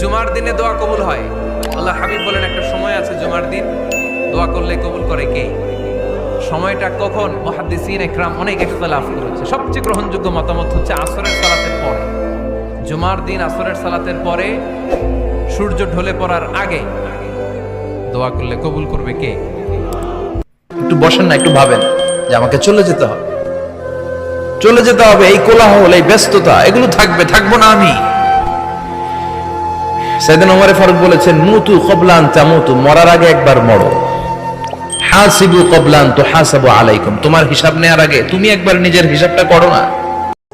জুমার দিনে দোয়া কবুল হয়। আল্লাহ হাবিব বলেন, একটা সময় আছে জুমার দিন, দোয়া করলে কবুল করে কে? সময়টা কখন? মহাদ্দিসিন একরাম অনেক ইখতিলাফ করেছে। সবচেয়ে গ্রহণযোগ্য মতামত হচ্ছে আসরের সালাতের পরে। জুমার দিন আসরের সালাতের পরে সূর্য ঢলে পড়ার আগে দোয়া করলে কবুল করবে কে? একটু বসেন না, একটু ভাবেন যে আমাকে চলে যেতে হবে। চলে যেতে হবে এই কোলাহল, এই ব্যস্ততা, এগুলো থাকবে, থাকব না আমি। ওমরে ফারুক বলেছেন, মুতু কবলান তামুতু, মরার আগে একবার মরো। হাসিবু কবলান তো হাসাবু আলাইকুম, তোমার হিসাব নেওয়ার আগে তুমি একবার নিজের হিসাবটা করো না।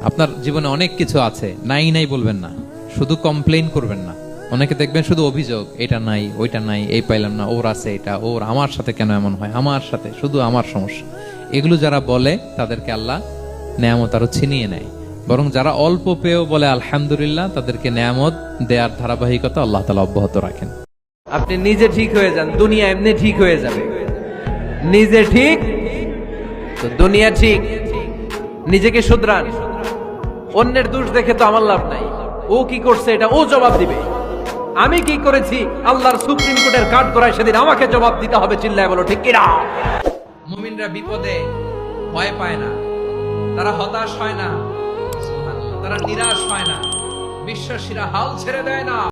আপনার জীবনে অনেক কিছু আছে, নাই নাই বলবেন না, শুধু কমপ্লেন করবেন না। অনেকে দেখবেন শুধু অভিযোগ, এটা নাই, ওইটা নাই, এই পাইলাম না, ওর আছে এটা, ওর আমার সাথে কেন এমন হয়, আমার সাথে, শুধু আমার সমস্যা। এগুলো যারা বলে, তাদেরকে আল্লাহ নেয়ামত আরও ছিনিয়ে নেয়। বরং যারা অল্প পেয়েও বলে আলহামদুলিল্লাহ তাদেরকে নেয়ামত দেওয়ার ধারাবাহিকতা আল্লাহ তালা অব্যাহত রাখেন। আপনি নিজে ঠিক হয়ে যান দুনিয়া এমনি ঠিক হয়ে যাবে। নিজে ঠিক তো দুনিয়া ঠিক। নিজেকে শুধরান। অন্যের দোষ দেখে তো আমার লাভ নাই। ও কি করছে এটা ও জবাব দিবে। আমি কি করেছি? আল্লাহর সুপ্রিম কোর্টের কাঠ করায় সেদিন আমাকে জবাব দিতে হবে চিল্লায় বলো ঠিক কিনা? মুমিনরা বিপদে ভয় পায় না। তারা হতাশ হয় না। তারা নিরাশ হয় না। বিশ্বাসীরা হাল ছেড়ে দেয় না।